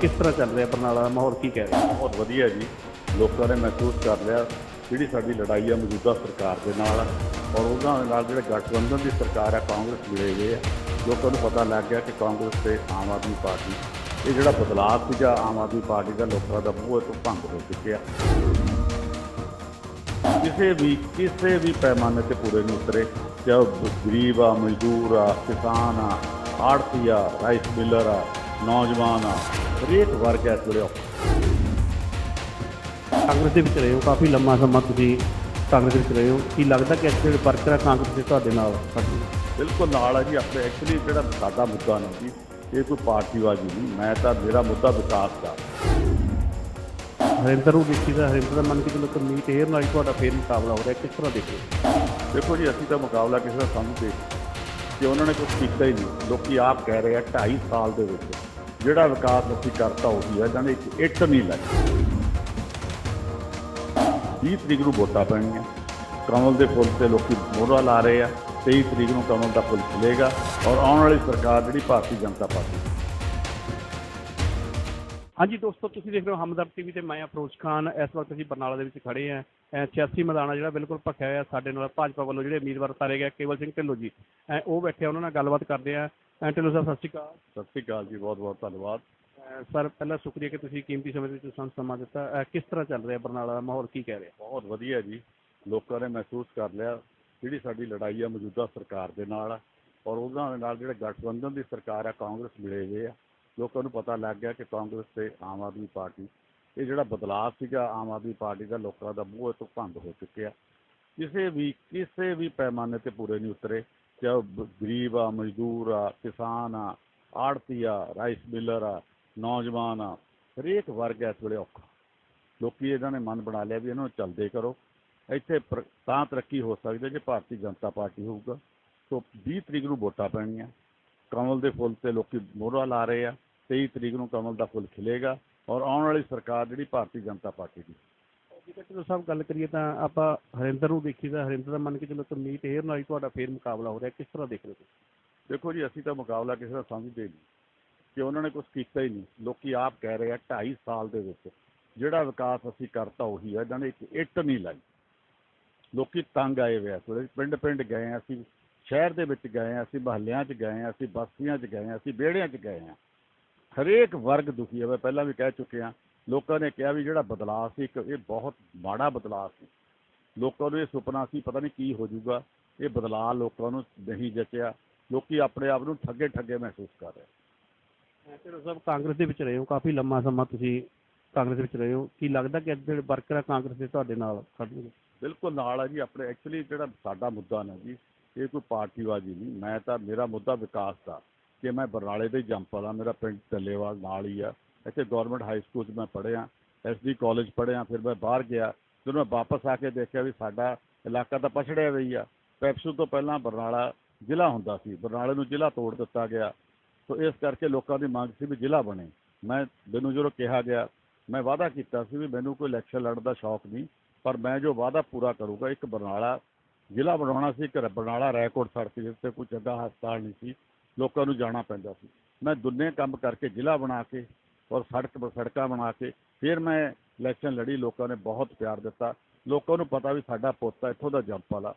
ਕਿਸ ਤਰ੍ਹਾਂ ਚੱਲ ਰਿਹਾ ਬਰਨਾਲਾ ਦਾ ਮਾਹੌਲ, ਕੀ ਕਹਿ ਰਿਹਾ ਬਹੁਤ ਵਧੀਆ ਜੀ। ਲੋਕਾਂ ਨੇ ਮਹਿਸੂਸ ਕਰ ਲਿਆ ਜਿਹੜੀ ਸਾਡੀ ਲੜਾਈ ਆ ਮੌਜੂਦਾ ਸਰਕਾਰ ਦੇ ਨਾਲ ਔਰ ਉਹਨਾਂ ਦੇ ਨਾਲ ਜਿਹੜੇ ਗਠਬੰਧਨ ਦੀ ਸਰਕਾਰ ਆ, ਕਾਂਗਰਸ ਮਿਲੇ ਹੋਏ ਆ। ਲੋਕਾਂ ਨੂੰ ਪਤਾ ਲੱਗ ਗਿਆ ਕਿ ਕਾਂਗਰਸ ਤੇ ਆਮ ਆਦਮੀ ਪਾਰਟੀ, ਇਹ ਜਿਹੜਾ ਬਦਲਾਅ ਸੀਗਾ ਆਮ ਆਦਮੀ ਪਾਰਟੀ ਦਾ, ਲੋਕਾਂ ਦਾ ਮੂੰਹ ਤੋਂ ਭੰਗ ਹੋ ਚੁੱਕਿਆ। ਕਿਸੇ ਵੀ ਕਿਸੇ ਵੀ ਪੈਮਾਨੇ ਤੇ ਪੂਰੇ ਨਹੀਂ ਉਤਰੇ। ਚਾਹੇ ਉਹ ਗਰੀਬ ਆ, ਮਜ਼ਦੂਰ ਆ, ਕਿਸਾਨ ਆ ਆੜਤੀ ਆ, ਰਾਈਸ ਮਿਲਰ ਆ, ਨੌਜਵਾਨ ਆ ਹਰੇਕ ਵਰਗ ਇਸ ਵੇਲੇ ਔਖਾ ਕਾਂਗਰਸ ਦੇ ਵਿੱਚ ਰਹੇ ਹੋ ਕਾਫੀ ਲੰਮਾ ਸਮਾਂ ਤੁਸੀਂ ਕਾਂਗਰਸ ਵਿੱਚ ਰਹੇ ਹੋ। ਕੀ ਲੱਗਦਾ ਕਿ ਜਿਹੜੇ ਵਰਕਰ ਕਾਂਗਰਸ ਦੇ ਤੁਹਾਡੇ ਨਾਲ? ਬਿਲਕੁਲ ਨਾਲ ਆ ਜੀ ਆਪਣੇ ਐਕਚੁਅਲੀ ਜਿਹੜਾ ਸਾਡਾ ਮੁੱਦਾ ਨਹੀਂ ਜੀ ਇਹ ਕੋਈ ਪਾਰਟੀਵਾਜੀ ਨਹੀਂ ਮੈਂ ਤਾਂ ਮੇਰਾ ਮੁੱਦਾ ਵਿਕਾਸ ਦਾ। ਹਰਿੰਦਰ ਨੂੰ ਦੇਖੀ ਦਾ ਹਰਿੰਦਰ ਦਾ ਮੰਨ ਕੇ ਚਲੋ ਕਮੀਟ ਏਅਰ ਨਾਲ ਤੁਹਾਡਾ ਫੇਰ ਮੁਕਾਬਲਾ ਹੋ ਰਿਹਾ ਕਿਸ ਤਰ੍ਹਾਂ ਦੇਖੋ ਦੇਖੋ ਜੀ ਅਸੀਂ ਤਾਂ ਮੁਕਾਬਲਾ ਕਿਸੇ ਦਾ ਸਮਝਦੇ ਕਿ ਉਹਨਾਂ ਨੇ ਕੁਝ ਕੀਤਾ ਹੀ ਨਹੀਂ ਲੋਕੀ ਆਪ ਕਹਿ ਰਹੇ ਆ 2.5 ਸਾਲ ਦੇ ਵਿੱਚ ਜਿਹੜਾ ਵਿਕਾਸ ਅਸੀਂ ਕਰਤਾ ਉਹੀ ਹੈ ਜਾਨੇ ਇੱਕ ਇੱਟ ਨਹੀਂ ਲੱਗੀ। 20 ਤਰੀਕ ਨੂੰ ਵੋਟਾਂ ਪੈਣੀਆਂ ਕਮਲ ਦੇ ਫੁੱਲ ਤੇ ਲੋਕੀ ਮੋਹਰਾ ਲਾ ਰਹੇ ਆ। 23 ਤਰੀਕ ਨੂੰ ਕਮਲ ਦਾ ਫੁੱਲ ਖਿਲੇਗਾ ਔਰ ਆਉਣ ਵਾਲੀ ਸਰਕਾਰ ਜਿਹੜੀ ਭਾਰਤੀ ਜਨਤਾ ਪਾਰਟੀ। ਹਾਂਜੀ ਦੋਸਤੋ, ਤੁਸੀਂ ਦੇਖ ਰਹੇ ਹੋ ਹਮਦਰਦ ਟੀਵੀ ਤੇ ਮੈਂ ਅਫਰੋਜ਼ ਖਾਨ। ਇਸ ਵਕਤ ਅਸੀਂ ਬਰਨਾਲਾ ਦੇ ਵਿੱਚ ਖੜੇ ਆਂ। ਅਹ 86 ਮੈਦਾਨ ਜਿਹੜਾ ਬਿਲਕੁਲ ਭਖਿਆ ਹੋਇਆ ਸਾਡੇ ਨਾਲ ਭਾਜਪਾ ਵੱਲੋਂ ਜਿਹੜੇ ਉਮੀਦਵਾਰ ਉਤਾਰੇ ਗਏ ਕੇਵਲ ਸਿੰਘ ਢਿੱਲੋਂ ਜੀ। ਅਹ ਉਹ ਬੈਠੇ ਉਹਨਾਂ ਨਾਲ ਗੱਲਬਾਤ ਕਰਦੇ ਆ। ਢਿੱਲੋਂ ਸਾਹਿਬ ਸਤਿ ਸ਼੍ਰੀ ਅਕਾਲ। ਸਤਿ ਸ਼੍ਰੀ ਅਕਾਲ ਜੀ ਬਹੁਤ ਬਹੁਤ ਧੰਨਵਾਦ। ਅਹ ਸਰ ਪਹਿਲਾਂ ਸ਼ੁਕਰੀਆ ਕਿ ਤੁਸੀਂ ਕੀਮਤੀ ਸਮੇਂ ਦੇ ਵਿੱਚ ਸਾਨੂੰ ਸਮਾਂ ਦਿੱਤਾ। ਅਹ ਕਿਸ ਤਰ੍ਹਾਂ ਚੱਲ ਰਿਹਾ ਬਰਨਾਲਾ? ਦਾ ਮਾਹੌਲ ਕੀ ਕਹਿ ਰਿਹਾ? ਬਹੁਤ ਵਧੀਆ ਜੀ। ਲੋਕਾਂ ਨੇ ਮਹਿਸੂਸ ਕਰ ਲਿਆ ਜਿਹੜੀ ਸਾਡੀ ਲੜਾਈ ਆ ਮੌਜੂਦਾ ਸਰਕਾਰ ਦੇ ਨਾਲ ਆ ਔਰ ਉਹਨਾਂ ਦੇ ਨਾਲ ਜਿਹੜੇ ਗਠਬੰਧਨ ਦੀ ਸਰਕਾਰ ਆ ਕਾਂਗਰਸ ਮਿਲੇ ਹੋਏ ਆ। ਲੋਕਾਂ ਨੂੰ ਪਤਾ ਲੱਗ ਗਿਆ ਕਿ ਕਾਂਗਰਸ ਤੇ ਆਮ ਆਦਮੀ ਪਾਰਟੀ ਇਹ ਜਿਹੜਾ ਬਦਲਾਅ ਸੀਗਾ ਆਮ ਆਦਮੀ ਪਾਰਟੀ ਦਾ ਲੋਕਾਂ ਦਾ ਮੂੰਹ ਇਹ ਤੋਂ ਭੰਗ ਹੋ ਚੁੱਕਿਆ। ਕਿਸੇ ਵੀ ਕਿਸੇ ਵੀ ਪੈਮਾਨੇ ਤੇ ਪੂਰੇ ਨਹੀਂ ਉਤਰੇ। ਚਾਹੇ ਗਰੀਬ ਆ ਮਜ਼ਦੂਰ ਆ ਕਿਸਾਨ ਆ ਆੜਤੀ ਆ ਰਾਈਸ ਮਿਲਰ ਆ ਨੌਜਵਾਨ ਆ ਹਰੇਕ ਵਰਗ ਇਸ ਵੇਲੇ ਔਖਾ ਲੋਕੀ ਇਹਨਾਂ ਨੇ ਮਨ ਬਣਾ ਲਿਆ ਵੀ ਇਹਨਾਂ ਨੂੰ ਚੱਲਦੇ ਕਰੋ ਇੱਥੇ ਪ੍ਰ- ਤਾਂ ਤਰੱਕੀ ਹੋ ਸਕਦੀ ਹੈ ਜੇ ਭਾਰਤੀ ਜਨਤਾ ਪਾਰਟੀ ਹੋਊਗਾ ਸੋ 20 ਤਰੀਕ ਨੂੰ ਵੋਟਾਂ ਪੈਣੀਆਂ ਕਮਲ ਦੇ ਫੁੱਲ ਤੇ ਲੋਕੀ ਮੋਹਰਾ ਲਾ ਰਹੇ ਆ 23 ਤਰੀਕ ਨੂੰ ਕਮਲ ਦਾ ਫੁੱਲ ਖਿਲੇਗਾ ਔਰ ਆਉਣ ਵਾਲੀ ਸਰਕਾਰ ਜਿਹੜੀ ਭਾਰਤੀ ਜਨਤਾ ਪਾਰਟੀ ਦੀ ਜੇਕਰ ਢਿੱਲੋਂ ਸਾਹਿਬ ਗੱਲ ਕਰੀਏ ਤਾਂ ਆਪਾਂ ਹਰਿੰਦਰ ਨੂੰ ਦੇਖੀਦਾ, ਹਰਿੰਦਰ ਦਾ ਮੰਨ ਕੇ ਚਲੋ ਕਮੀਟ ਏਅਰ ਨਾਲ ਹੀ ਤੁਹਾਡਾ ਫੇਰ ਮੁਕਾਬਲਾ ਹੋ ਰਿਹਾ, ਕਿਸ ਤਰ੍ਹਾਂ ਦੇਖ ਰਹੇ ਹੋ ਤੁਸੀਂ? ਦੇਖੋ ਜੀ, ਅਸੀਂ ਤਾਂ ਮੁਕਾਬਲਾ ਕਿਸੇ ਦਾ ਸਮਝਦੇ ਨਹੀਂ, ਕਿ ਉਹਨਾਂ ਨੇ ਕੁਝ ਕੀਤਾ ਹੀ ਨਹੀਂ। ਲੋਕੀ ਆਪ ਕਹਿ ਰਹੇ ਆ 2.5 ਸਾਲ ਦੇ ਵਿੱਚ ਜਿਹੜਾ ਵਿਕਾਸ ਅਸੀਂ ਕਰਤਾ ਉਹੀ ਹੈ ਜਾਨੇ ਇੱਕ ਇੱਟ ਨਹੀਂ ਲਾਈ। ਲੋਕੀ ਤੰਗ ਆਏ ਹੋਏ ਆ ਵੇਲੇ ਪਿੰਡ ਪਿੰਡ ਗਏ ਆ, ਅਸੀਂ ਸ਼ਹਿਰ ਦੇ ਵਿੱਚ ਗਏ ਆ, ਅਸੀਂ ਮਹੱਲਿਆਂ 'ਚ ਗਏ ਆ, ਅਸੀਂ ਬਸਤੀਆਂ 'ਚ ਗਏ ਆ, ਅਸੀਂ ਵਿਹੜਿਆਂ 'ਚ ਗਏ ਆ। ਹਰੇਕ ਵਰਗ ਦੁਖੀ ਹੈ ਮੈਂ ਪਹਿਲਾਂ ਵੀ ਕਹਿ ਚੁੱਕਿਆ ਲੋਕਾਂ ਨੇ ਕਿਹਾ ਵੀ ਜਿਹੜਾ ਬਦਲਾਅ ਸੀ ਇੱਕ ਇਹ ਬਹੁਤ ਮਾੜਾ ਬਦਲਾਅ ਸੀ। ਲੋਕਾਂ ਨੂੰ ਇਹ ਸੁਪਨਾ ਸੀ ਪਤਾ ਨਹੀਂ ਕੀ ਹੋ ਜਾਊਗਾ। ਇਹ ਬਦਲਾਅ ਲੋਕਾਂ ਨੂੰ ਨਹੀਂ ਜਚਿਆ। ਲੋਕੀ ਆਪਣੇ ਆਪ ਨੂੰ ਠੱਗੇ ਠੱਗੇ ਮਹਿਸੂਸ ਕਰ ਰਹੇ। ਢਿੱਲੋਂ ਸਾਹਿਬ ਕਾਂਗਰਸ ਦੇ ਵਿੱਚ ਰਹੇ ਹੋ। ਕਾਫੀ ਲੰਮਾ ਸਮਾਂ ਤੁਸੀਂ ਕਾਂਗਰਸ ਵਿੱਚ ਰਹੇ ਹੋ। ਕੀ ਲੱਗਦਾ ਕਿ ਅੱਜ ਜਿਹੜੇ ਵਰਕਰ ਆ ਕਾਂਗਰਸ ਦੇ ਤੁਹਾਡੇ ਨਾਲ ਖੜਨਗੇ ਬਿਲਕੁਲ ਨਾਲ ਆ ਜੀ। ਆਪਣੇ ਐਕਚੁਅਲੀ ਜਿਹੜਾ ਸਾਡਾ ਮੁੱਦਾ ਨਾ ਜੀ ਇਹ ਕੋਈ ਪਾਰਟੀਵਾਜੀ ਨਹੀਂ। ਮੈਂ ਤਾਂ ਮੇਰਾ ਮੁੱਦਾ ਵਿਕਾਸ ਦਾ ਕਿ ਮੈਂ ਬਰਨਾਲੇ ਦੇ ਜੰਪਲ ਆ ਮੇਰਾ ਪਿੰਡ ਟੱਲੇਵਾਲ ਨਾਲ ਹੀ ਆ। ਇੱਥੇ ਗਵਰਨਮੈਂਟ ਹਾਈ ਸਕੂਲ 'ਚ ਮੈਂ ਪੜ੍ਹਿਆ ਐਸਡੀ ਕਾਲਜ ਪੜ੍ਹਿਆ, ਫਿਰ ਮੈਂ ਬਾਹਰ ਗਿਆ। ਜਦੋਂ ਮੈਂ ਵਾਪਸ ਆ ਕੇ ਦੇਖਿਆ ਵੀ ਸਾਡਾ ਇਲਾਕਾ ਤਾਂ ਪਛੜਿਆ ਹੋਈ ਆ, ਪੈਪਸੂ ਤੋਂ ਪਹਿਲਾਂ ਬਰਨਾਲਾ ਜ਼ਿਲ੍ਹਾ ਹੁੰਦਾ ਸੀ। ਬਰਨਾਲੇ ਨੂੰ ਜ਼ਿਲ੍ਹਾ ਤੋੜ ਦਿੱਤਾ ਗਿਆ। ਸੋ ਇਸ ਕਰਕੇ ਲੋਕਾਂ ਦੀ ਮੰਗ ਸੀ ਵੀ ਜ਼ਿਲ੍ਹਾ ਬਣੇ। ਮੈਂ, ਮੈਨੂੰ ਜਦੋਂ ਕਿਹਾ ਗਿਆ, ਮੈਂ ਵਾਅਦਾ ਕੀਤਾ ਸੀ ਵੀ ਮੈਨੂੰ ਕੋਈ ਇਲੈਕਸ਼ਨ ਲੜਨ ਦਾ ਸ਼ੌਕ ਨਹੀਂ, ਪਰ ਮੈਂ ਜੋ ਵਾਅਦਾ ਪੂਰਾ ਕਰੂੰਗਾ, ਇੱਕ ਬਰਨਾਲਾ ਜ਼ਿਲ੍ਹਾ ਬਣਾਉਣਾ ਸੀ, ਇੱਕ ਬਰਨਾਲਾ ਰੈਕੋਰਡ ਸੜਕ ਜਿੱਥੇ ਕੋਈ ਚੰਗਾ ਹਸਪਤਾਲ ਨਹੀਂ ਸੀ। ਲੋਕਾਂ ਨੂੰ ਜਾਣਾ ਪੈਂਦਾ ਸੀ। ਮੈਂ ਦੁੰਨੇ ਕੰਮ ਕਰਕੇ ਜ਼ਿਲ੍ਹਾ ਬਣਾ ਕੇ ਔਰ ਸੜਕ ਸੜਕਾਂ ਬਣਾ ਕੇ ਫਿਰ ਮੈਂ ਇਲੈਕਸ਼ਨ ਲੜੀ, ਲੋਕਾਂ ਨੇ ਬਹੁਤ ਪਿਆਰ ਦਿੱਤਾ। ਲੋਕਾਂ ਨੂੰ ਪਤਾ ਵੀ ਸਾਡਾ ਪੁੱਤ ਇੱਥੋਂ ਦਾ ਜੰਪਲ ਆ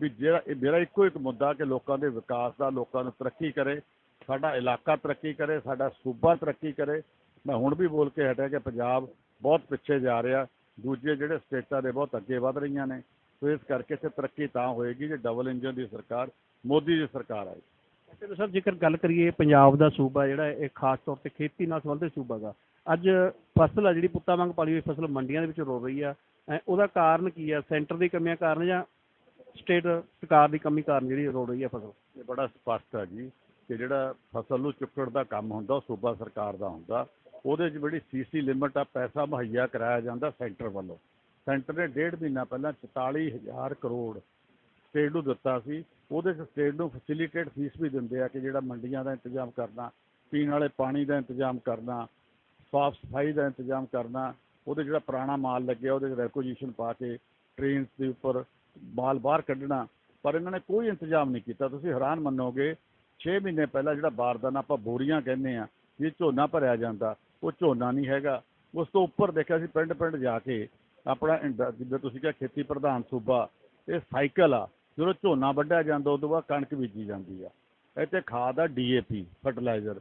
ਵੀ ਜਿਹੜਾ ਇਹ ਮੇਰਾ ਇੱਕੋ ਇੱਕ ਮੁੱਦਾ ਕਿ ਲੋਕਾਂ ਦੇ ਵਿਕਾਸ ਦਾ, ਲੋਕਾਂ ਨੂੰ ਤਰੱਕੀ ਕਰੇ, ਸਾਡਾ ਇਲਾਕਾ ਤਰੱਕੀ ਕਰੇ, ਸਾਡਾ ਸੂਬਾ ਤਰੱਕੀ ਕਰੇ। ਮੈਂ ਹੁਣ ਵੀ ਬੋਲ ਕੇ ਹਟਿਆ ਕਿ ਪੰਜਾਬ ਬਹੁਤ ਪਿੱਛੇ ਜਾ ਰਿਹਾ। ਦੂਜੇ ਜਿਹੜੇ ਸਟੇਟਾਂ ਦੇ ਬਹੁਤ ਅੱਗੇ ਵਧ ਰਹੀਆਂ ਨੇ। ਸੋ ਇਸ ਕਰਕੇ ਇੱਥੇ ਤਰੱਕੀ ਤਾਂ ਹੋਏਗੀ ਜੇ ਡਬਲ ਇੰਜਨ ਦੀ ਸਰਕਾਰ, ਮੋਦੀ ਦੀ ਸਰਕਾਰ ਆਏ। ਢਿੱਲੋਂ ਸਾਹਿਬ ਜੇਕਰ ਗੱਲ ਕਰੀਏ ਪੰਜਾਬ ਦਾ ਸੂਬਾ ਜਿਹੜਾ ਇਹ ਖਾਸ ਤੌਰ ਤੇ ਖੇਤੀ ਨਾਲ ਸੰਬੰਧਿਤ ਸੂਬਾ ਦਾ ਅੱਜ ਫਸਲ ਆ ਜਿਹੜੀ ਪੁੱਤਾਂ ਵਾਂਗ ਪਾਲੀ ਹੋਈ ਫਸਲ ਮੰਡੀਆਂ ਦੇ ਵਿੱਚ ਰੋ ਰਹੀ ਆ। ਉਹਦਾ ਕਾਰਨ ਕੀ ਆ? ਸੈਂਟਰ ਦੀ ਕਮੀਆਂ ਕਾਰਨ ਜਾਂ ਸਟੇਟ ਸਰਕਾਰ ਦੀ ਕਮੀ ਕਾਰਨ ਜਿਹੜੀ ਰੋ ਰਹੀ ਆ ਫਸਲ? ਇਹ ਬੜਾ ਸਪਸ਼ਟ ਆ ਜੀ ਕਿ ਜਿਹੜਾ ਫਸਲ ਨੂੰ ਚੁੱਕਣ ਦਾ ਕੰਮ ਹੁੰਦਾ, ਉਹ ਸੂਬਾ ਸਰਕਾਰ ਦਾ ਹੁੰਦਾ। ਉਹਦੇ 'ਚ ਜਿਹੜੀ ਸੀਸੀ ਲਿਮਟ ਆ, ਪੈਸਾ ਮੁਹੱਈਆ ਕਰਾਇਆ ਜਾਂਦਾ ਸੈਂਟਰ ਵੱਲੋਂ। ਸੈਂਟਰ ਨੇ ਡੇਢ ਮਹੀਨਾ ਪਹਿਲਾਂ 44000 ਕਰੋੜ ਸਟੇਟ ਨੂੰ ਦਿੱਤਾ ਸੀ। ਉਹਦੇ 'ਚ ਸਟੇਟ ਨੂੰ ਫੈਸਿਲਿਟੇਟ ਫੀਸ ਵੀ ਦਿੰਦੇ ਆ ਕਿ ਜਿਹੜਾ ਮੰਡੀਆਂ ਦਾ ਇੰਤਜ਼ਾਮ ਕਰਨਾ, ਪੀਣ ਵਾਲੇ ਪਾਣੀ ਦਾ ਇੰਤਜ਼ਾਮ ਕਰਨਾ, ਸਾਫ਼ ਸਫ਼ਾਈ ਦਾ ਇੰਤਜ਼ਾਮ ਕਰਨਾ, ਉਹਦੇ ਜਿਹੜਾ ਪੁਰਾਣਾ ਮਾਲ ਲੱਗਿਆ ਉਹਦੇ 'ਚ ਰੈਕੁਜੀਸ਼ਨ ਪਾ ਕੇ ਟ੍ਰੇਨਸ ਦੇ ਉੱਪਰ ਮਾਲ ਬਾਹਰ ਕੱਢਣਾ, ਪਰ ਇਹਨਾਂ ਨੇ ਕੋਈ ਇੰਤਜ਼ਾਮ ਨਹੀਂ ਕੀਤਾ। ਤੁਸੀਂ ਹੈਰਾਨ ਮੰਨੋਗੇ 6 ਮਹੀਨੇ ਪਹਿਲਾਂ ਜਿਹੜਾ ਬਾਰਦਾਨਾ ਆਪਾਂ ਬੋਰੀਆਂ ਕਹਿੰਦੇ ਆ, ਇਹ ਝੋਨਾ ਭਰਿਆ ਜਾਂਦਾ, ਉਹ ਝੋਨਾ ਨਹੀਂ ਹੈਗਾ। ਉਸ ਤੋਂ ਉੱਪਰ ਦੇਖਿਆ ਸੀ ਪਿੰਡ ਪਿੰਡ ਜਾ ਕੇ ਆਪਣਾ ਇੰਡ- ਜਿੱਦਾਂ ਤੁਸੀਂ ਕਿਹਾ ਖੇਤੀ ਪ੍ਰਧਾਨ ਸੂਬਾ, ਇਹ ਸਾਈਕਲ ਆ ਜਦੋਂ ਝੋਨਾ ਵੱਢਿਆ ਜਾਂਦਾ, ਉਦੋਂ ਬਾਅਦ ਕਣਕ ਬੀਜੀ ਜਾਂਦੀ ਆ। ਇੱਥੇ ਖਾਦ ਆ ਡੀਏਪੀ ਫਰਟੀਲਾਈਜ਼ਰ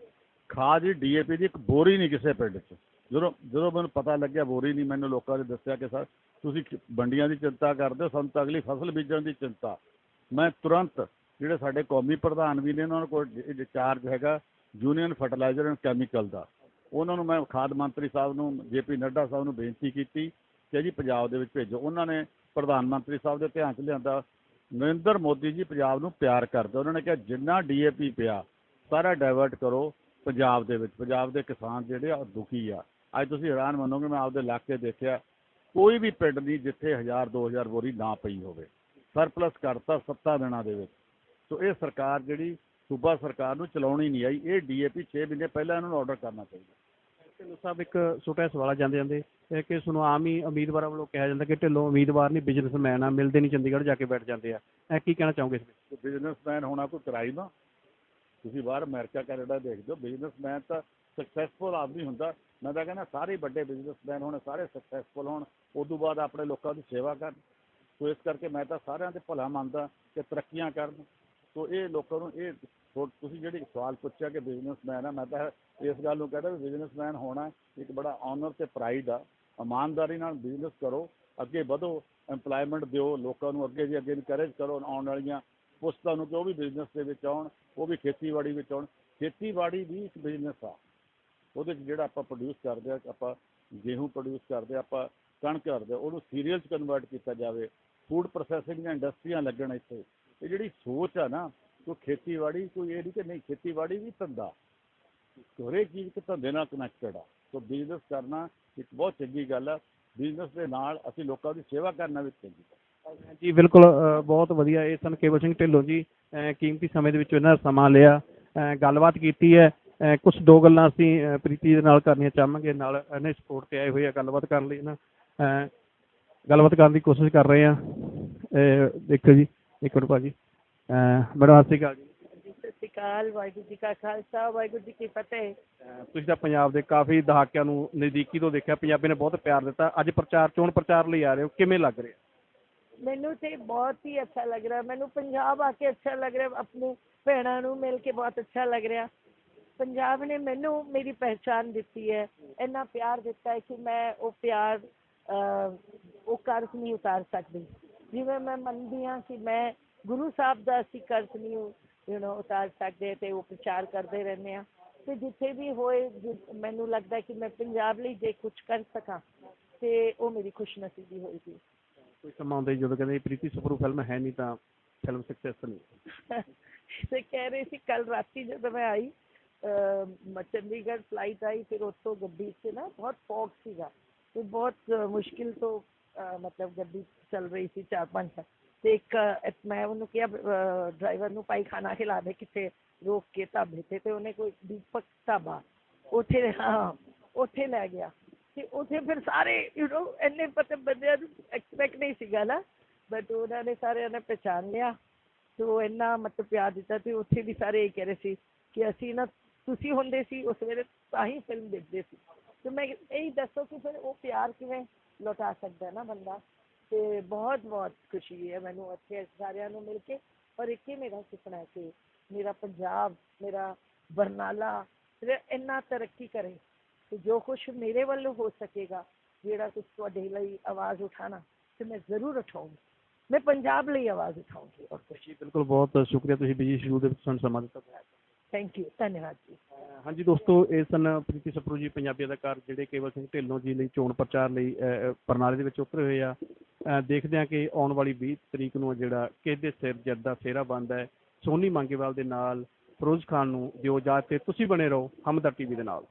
ਖਾਦ ਦੀ ਡੀਏਪੀ ਦੀ ਇੱਕ ਬੋਰੀ ਨਹੀਂ ਕਿਸੇ ਪਿੰਡ 'ਚ। ਜਦੋਂ ਜਦੋਂ ਮੈਨੂੰ ਪਤਾ ਲੱਗਿਆ, ਬੋਰੀ ਨਹੀਂ, ਮੈਨੂੰ ਲੋਕਾਂ ਨੇ ਦੱਸਿਆ ਕਿ ਸਰ, ਤੁਸੀਂ ਖ- ਦੀ ਚਿੰਤਾ ਕਰਦੇ ਹੋ, ਸਾਨੂੰ ਤਾਂ ਅਗਲੀ ਫਸਲ ਬੀਜਣ ਦੀ ਚਿੰਤਾ। ਮੈਂ ਤੁਰੰਤ ਜਿਹੜੇ ਸਾਡੇ ਕੌਮੀ ਪ੍ਰਧਾਨ ਵੀ ਨੇ, ਉਹਨਾਂ ਕੋਲ ਚਾਰਜ ਹੈਗਾ ਯੂਨੀਅਨ ਫਰਟੀਲਾਈਜ਼ਰ ਐਂਡ ਕੈਮੀਕਲ ਦਾ। ਉਹਨਾਂ ਨੂੰ ਮੈਂ ਖਾਦ ਮੰਤਰੀ ਸਾਹਿਬ ਨੂੰ ਜੇਪੀ ਨੱਡਾ ਸਾਹਿਬ ਨੂੰ ਬੇਨਤੀ ਕੀਤੀ ਕਿ ਜੀ ਪੰਜਾਬ ਦੇ ਵਿੱਚ ਭੇਜੋ। ਉਹਨਾਂ ਨੇ ਪ੍ਰਧਾਨ ਮੰਤਰੀ ਸਾਹਿਬ ਦੇ ਧਿਆਨ 'ਚ ਲਿਆਂਦਾ। ਨਰਿੰਦਰ ਮੋਦੀ ਜੀ ਪੰਜਾਬ ਨੂੰ ਪਿਆਰ ਕਰਦੇ ਉਹਨਾਂ ਨੇ ਕਿਹਾ, ਜਿੰਨਾ ਡੀਏਪੀ ਪਿਆ, ਸਾਰਾ ਡਾਇਵਰਟ ਕਰੋ ਪੰਜਾਬ ਦੇ ਵਿੱਚ। ਪੰਜਾਬ ਦੇ ਕਿਸਾਨ ਜਿਹੜੇ ਆ ਦੁਖੀ ਆ। ਅੱਜ ਤੁਸੀਂ ਹੈਰਾਨ ਮੰਨੋਗੇ, ਮੈਂ ਆਪਦੇ ਇਲਾਕੇ ਦੇਖਿਆ, ਕੋਈ ਵੀ ਪਿੰਡ ਨਹੀਂ ਜਿੱਥੇ 1000 2000 ਬੋਰੀ ਨਾ ਪਈ ਹੋਵੇ। ਸਰਪਲਸ ਕਰਤਾ ਸੱਤਾ ਦਿਨਾਂ ਦੇ ਵਿੱਚ। ਸੋ ਇਹ ਸਰਕਾਰ ਜਿਹੜੀ ਸੂਬਾ ਸਰਕਾਰ ਨੂੰ ਚਲਾਉਣੀ ਨਹੀਂ ਆਈ, ਇਹ ਡੀਏਪੀ 6 ਮਹੀਨੇ ਪਹਿਲਾਂ ਇਹਨਾਂ ਨੂੰ ਆਰਡਰ ਕਰਨਾ ਚਾਹੀਦਾ। ਢਿੱਲੋਂ ਸਾਹਿਬ ਇੱਕ ਛੋਟਾ ਸਵਾਲ ਆ ਜਾਂਦੇ ਜਾਂਦੇ, ਇਹ ਕਿ ਸਾਨੂੰ ਆਮ ਹੀ ਉਮੀਦਵਾਰਾਂ ਵੱਲੋਂ ਕਿਹਾ ਜਾਂਦਾ ਕਿ ਢਿੱਲੋਂ ਉਮੀਦਵਾਰ ਨਹੀਂ ਬਿਜ਼ਨਸਮੈਨ ਆ, ਮਿਲਦੇ ਨਹੀਂ, ਚੰਡੀਗੜ੍ਹ ਜਾ ਕੇ ਬੈਠ ਜਾਂਦੇ ਆ। ਇਹ ਕੀ ਕਹਿਣਾ ਚਾਹੋਗੇ ਇਸ ਵਿੱਚ? ਬਿਜ਼ਨਸਮੈਨ ਹੋਣਾ ਕੋਈ ਕਰਾਈ ਨਾ ਤੁਸੀਂ ਬਾਹਰ ਅਮਰੀਕਾ, ਕੈਨੇਡਾ ਦੇਖਦੇ ਹੋ ਬਿਜ਼ਨਸਮੈਨ ਤਾਂ ਸਕਸੈਸਫੁਲ ਆਦਮੀ ਹੁੰਦਾ। ਮੈਂ ਤਾਂ ਕਹਿੰਦਾ ਸਾਰੇ ਵੱਡੇ ਬਿਜ਼ਨਸਮੈਨ ਹੋਣ, ਸਾਰੇ ਸਕਸੈਸਫੁਲ ਹੋਣ, ਉਦੋਂ ਬਾਅਦ ਆਪਣੇ ਲੋਕਾਂ ਦੀ ਸੇਵਾ ਕਰਨ। ਸੋ ਇਸ ਕਰਕੇ ਮੈਂ ਤਾਂ ਸਾਰਿਆਂ ਦੇ ਭਲਾ ਮੰਨਦਾ ਕਿ ਤਰੱਕੀਆਂ ਕਰਨ। ਸੋ ਇਹ ਲੋਕਾਂ ਨੂੰ ਇਹ ਤੁਸੀਂ ਜਿਹੜੀ ਸਵਾਲ ਪੁੱਛਿਆ ਕਿ ਬਿਜ਼ਨਸਮੈਨ ਆ, ਮੈਂ ਤਾਂ ਇਸ ਗੱਲ ਨੂੰ ਕਹਿੰਦਾ ਵੀ ਬਿਜ਼ਨਸਮੈਨ ਹੋਣਾ ਇੱਕ ਬੜਾ ਆਨਰ ਤੇ ਪ੍ਰਾਈਡ ਆ। ਇਮਾਨਦਾਰੀ ਨਾਲ ਬਿਜ਼ਨਸ ਕਰੋ, ਅੱਗੇ ਵਧੋ, EMPLOYMENT ਦਿਓ, ਲੋਕਾਂ ਨੂੰ ਅੱਗੇ ਦੀ ਅੱਗੇ ਇਨਕਰੇਜ ਕਰੋ, ਆਉਣ ਵਾਲੀਆਂ ਪੁਸਤਾਂ ਨੂੰ ਕਿ ਉਹ ਵੀ ਬਿਜ਼ਨਸ ਦੇ ਵਿੱਚ ਆਉਣ, ਉਹ ਵੀ ਖੇਤੀਬਾੜੀ ਵਿੱਚ ਆਉਣ। ਖੇਤੀਬਾੜੀ ਵੀ ਇੱਕ ਬਿਜ਼ਨਸ ਆ। ਉਹਦੇ 'ਚ ਜਿਹੜਾ ਆਪਾਂ ਪ੍ਰੋਡਿਊਸ ਕਰਦੇ ਆ, ਆਪਾਂ ਗੇਹੂੰ ਪ੍ਰੋਡਿਊਸ ਕਰਦੇ ਆ, ਆਪਾਂ ਕਣਕ ਕਰਦੇ ਆ, ਉਹਨੂੰ ਸੀਰੀਅਲ 'ਚ ਕਨਵਰਟ ਕੀਤਾ ਜਾਵੇ। ਫੂਡ ਪ੍ਰੋਸੈਸਿੰਗ ਦੀਆਂ ਇੰਡਸਟਰੀਆਂ ਲੱਗਣ ਇੱਥੇ। ਇਹ ਜਿਹੜੀ ਸੋਚ ਆ ਨਾ, ਕੋਈ ਖੇਤੀਬਾੜੀ, ਕੋਈ ਇਹ ਨਹੀਂ ਕਿ ਨਹੀਂ, ਖੇਤੀਬਾੜੀ ਵੀ ਧੰਦਾ। ਹਰੇਕ ਚੀਜ਼ ਇੱਕ ਧੰਦੇ ਨਾਲ ਕਨੈਕਟਡ ਆ। ਸੋ ਬਿਜ਼ਨਸ ਕਰਨਾ ਇੱਕ ਬਹੁਤ ਚੰਗੀ ਗੱਲ ਆ। ਬਿਜ਼ਨਸ ਦੇ ਨਾਲ ਅਸੀਂ ਲੋਕਾਂ ਦੀ ਸੇਵਾ ਕਰਨਾ ਵੀ ਚੰਗੀ ਗੱਲ ਜੀ, ਬਿਲਕੁਲ ਬਹੁਤ ਵਧੀਆ। ਇਹ ਸਨ ਕੇਵਲ ਸਿੰਘ ਢਿੱਲੋਂ ਜੀ ਕੀਮਤੀ ਸਮੇਂ ਦੇ ਵਿੱਚ ਇਹਨਾਂ ਦਾ ਸਮਾਂ ਲਿਆ। ਗੱਲਬਾਤ ਕੀਤੀ ਹੈ। ਕੁਝ ਦੋ ਗੱਲਾਂ ਅਸੀਂ ਪ੍ਰੀਤੀ ਦੇ ਨਾਲ ਕਰਨੀਆਂ ਚਾਹਾਂਗੇ। ਨਾਲ ਇਹਨੇ ਸਪੋਰਟ ਤੇ ਆਏ ਹੋਏ ਆ ਗੱਲਬਾਤ ਕਰਨ ਲਈ ਨਾ। ਗੱਲਬਾਤ ਕਰਨ ਦੀ ਕੋਸ਼ਿਸ਼ ਕਰ ਰਹੇ ਆ। ਦੇਖੋ ਜੀ। ਇੱਕ ਮਿੰਟ ਭਾਜੀ। ਅ, ਮੈਡਮ ਸਤਿ ਸ਼੍ਰੀ ਅਕਾਲ ਜੀ। ਸਤਿ ਸ਼੍ਰੀ ਅਕਾਲ ਵਾਹਿਗੁਰੂ ਜੀ ਕਾ ਖਾਲਸਾ ਵਾਹਿਗੁਰੂ ਜੀ ਕੀ ਫਤਿਹ। ਤੁਸੀਂ ਤਾਂ ਪੰਜਾਬ ਦੇ ਕਾਫੀ ਦਹਾਕਿਆਂ ਨੂੰ ਨਜ਼ਦੀਕੀ ਤੋਂ ਦੇਖਿਆ ਪੰਜਾਬੀ ਨੇ ਬਹੁਤ ਪਿਆਰ ਦਿੱਤਾ। ਅੱਜ ਪ੍ਰਚਾਰ ਚੋਣ ਪ੍ਰਚਾਰ ਲਈ ਆ ਰਹੇ ਹੋ ਕਿਵੇਂ ਲੱਗ ਰਿਹਾ? ਮੈਨੂੰ ਤੇ ਬਹੁਤ ਹੀ ਅੱਛਾ ਲੱਗ ਰਿਹਾ। ਮੈਨੂੰ ਪੰਜਾਬ ਆ ਕੇ ਅੱਛਾ ਲੱਗ ਰਿਹਾ ਆਪਣੇ ਭੈਣਾਂ ਨੂੰ ਮਿਲ ਕੇ ਬਹੁਤ ਅੱਛਾ ਲੱਗ ਰਿਹਾ। ਪੰਜਾਬ ਨੇ ਮੈਨੂੰ ਮੇਰੀ ਪਹਿਚਾਨ ਦਿੱਤੀ ਹੈ। ਇੰਨਾ ਪਿਆਰ ਦਿੱਤਾ ਹੈ ਕਿ ਮੈਂ ਉਹ ਪਿਆਰ ਉਹ ਕਰਜ਼ ਨਹੀਂ ਉਤਾਰ ਸਕਦੀ। ਜਿਵੇਂ ਮੈਂ ਮੰਨਦੀ ਹਾਂ ਕਿ ਮੈਂ ਗੁਰੂ ਸਾਹਿਬ ਦਾ ਅਸੀਂ ਕਰਜ਼ ਨਹੀਂ ਯੂ نو ਉਤਾਰ ਸਕਦੇ ਤੇ ਉਹ ਪ੍ਰਚਾਰ ਕਰਦੇ ਰਹਿੰਦੇ ਆ ਤੇ ਜਿੱਥੇ ਵੀ ਹੋਏ ਮੈਨੂੰ ਲੱਗਦਾ ਕਿ ਮੈਂ ਪੰਜਾਬ ਲਈ ਜੇ ਕੁਝ ਕਰ ਸਕਾਂ ਤੇ ਉਹ ਮੇਰੀ ਖੁਸ਼ਨਸੀਬੀ ਹੋਏਗੀ। ਕੋਈ ਸਮਾਂ ਆਉਂਦਾ ਜਦੋਂ ਕਹਿੰਦੇ ਪ੍ਰੀਤੀ ਸਪਰੂ ਫਿਲਮ ਹੈ ਨਹੀਂ ਤਾਂ ਫਿਲਮ ਸਕਸੈਸ ਨਹੀਂ। ਤੇ ਕਹਿ ਰਹੀ ਸੀ ਕੱਲ ਰਾਤੀ ਜਦੋਂ ਮੈਂ ਆਈ ਚੰਡੀਗੜ੍ਹ ਫਲਾਈਟ ਆਈ ਫਿਰ ਉੱਥੋਂ ਗੱਡੀ 'ਚ ਨਾ ਬਹੁਤ ਫੌਗ ਸੀਗਾ। ਤੇ ਬਹੁਤ ਮੁਸ਼ਕਿਲ ਤੋਂ ਮਤਲਬ ਗੱਡੀ ਚੱਲ ਰਹੀ ਸੀ ਚਾਰ ਪੰਜ ਤੇ ਇੱਕ ਮੈਂ ਉਹਨੂੰ ਕਿਹਾ ਡਰਾਈਵਰ ਨੂੰ ਪਾਈ ਖਾਣਾ ਖਿਲਾ ਦੇ ਕਿਤੇ ਰੋਕ ਕੇ ਢਾਬੇ ਤੇ। ਤੇ ਉਹਨੇ ਕੋਈ ਦੀਪਕ ਢਾਬਾ, ਉੱਥੇ, ਹਾਂ, ਉੱਥੇ ਲੈ ਗਿਆ। ਤੇ ਉੱਥੇ ਫਿਰ ਸਾਰੇ ਯੂ نو ਇੰਨੇ ਪਤਾ ਬੰਦਿਆਂ ਨੂੰ ਐਕਸਪੈਕਟ ਨਹੀਂ ਸੀਗਾ ਨਾ ਬਟ ਉਹਨਾਂ ਨੇ ਸਾਰਿਆਂ ਨੇ ਪਛਾਣ ਲਿਆ। ਤੇ ਉਹ ਇੰਨਾ ਮਤਲਬ ਪਿਆਰ ਦਿੱਤਾ ਤੇ ਉੱਥੇ ਵੀ ਸਾਰੇ ਇਹ ਕਹਿ ਰਹੇ ਸੀ ਕਿ ਅਸੀਂ ਨਾ, ਤੁਸੀਂ ਹੁੰਦੇ ਸੀ ਉਸ ਵੇਲੇ ਤਾਂ ਹੀ ਫਿਲਮ ਦੇਖਦੇ ਸੀ। ਤੇ ਮੈਂ, ਇਹੀ ਦੱਸੋ ਕਿ ਫਿਰ ਉਹ ਪਿਆਰ ਕਿਵੇਂ ਲੁਟਾ ਸਕਦਾ ਨਾ ਬੰਦਾ। ਤੇ ਬਹੁਤ ਬਹੁਤ ਖੁਸ਼ੀ ਹੈ ਮੈਨੂੰ ਇੱਥੇ ਸਾਰਿਆਂ ਨੂੰ ਮਿਲ ਕੇ। ਔਰ ਇੱਕ ਹੀ ਮੇਰਾ ਸੁਪਨਾ ਹੈ ਕਿ ਮੇਰਾ ਪੰਜਾਬ, ਮੇਰਾ ਬਰਨਾਲਾ ਇੰਨਾ ਤਰੱਕੀ ਕਰੇ। ਤੇ ਜੋ ਕੁਛ ਮੇਰੇ ਵੱਲੋਂ ਹੋ ਸਕੇਗਾ, ਜਿਹੜਾ ਕੁਛ ਤੁਹਾਡੇ ਲਈ ਆਵਾਜ਼ ਉਠਾਣਾ, ਤੇ ਮੈਂ ਜ਼ਰੂਰ ਉਠਾਊਂਗੀ ਮੈਂ ਪੰਜਾਬ ਲਈ ਆਵਾਜ਼ ਉਠਾਊਂਗੀ ਔਰ ਕੁਛ ਬਿਲਕੁਲ ਬਹੁਤ ਸ਼ੁਕਰੀਆ। ਤੁਸੀਂ ਬਿਜ਼ੀ ਸ਼ਡਿਊਲ ਦੇ ਵਿੱਚ ਸਾਨੂੰ ਸਮਾਂ ਦਿੱਤਾ। ਥੈਂਕ ਯੂ ਧੰਨਵਾਦ ਜੀ। ਹਾਂਜੀ ਦੋਸਤੋ, ਇਹ ਸਨ ਪ੍ਰੀਤੀ ਸਪਰੂ ਜੀ ਪੰਜਾਬੀ ਅਦਾਕਾਰ ਜਿਹੜੇ ਕੇਵਲ ਸਿੰਘ ਢਿੱਲੋਂ ਜੀ ਲਈ ਚੋਣ ਪ੍ਰਚਾਰ ਲਈ ਪ੍ਰਣਾਲੀ ਦੇ ਵਿੱਚ ਉਤਰੇ ਹੋਏ ਆ। ਦੇਖਦੇ ਹਾਂ ਕਿ ਆਉਣ ਵਾਲੀ 20 ਤਰੀਕ ਨੂੰ ਜਿਹੜਾ ਕਿਹਦੇ ਸਿਰ ਜੱਦ ਦਾ ਫੇਰਾ ਬਣਦਾ ਹੈ। ਸੋਨੀ ਮੰਗੇਵਾਲ ਦੇ ਨਾਲ ਫਿਰੋਜ਼ ਖਾਨ ਨੂੰ ਦਿਓ ਇਜਾਜ਼ਤ ਤੇ ਤੁਸੀਂ ਬਣੇ ਰਹੋ ਹਮਦਰ ਟੀਵੀ ਦੇ ਨਾਲ।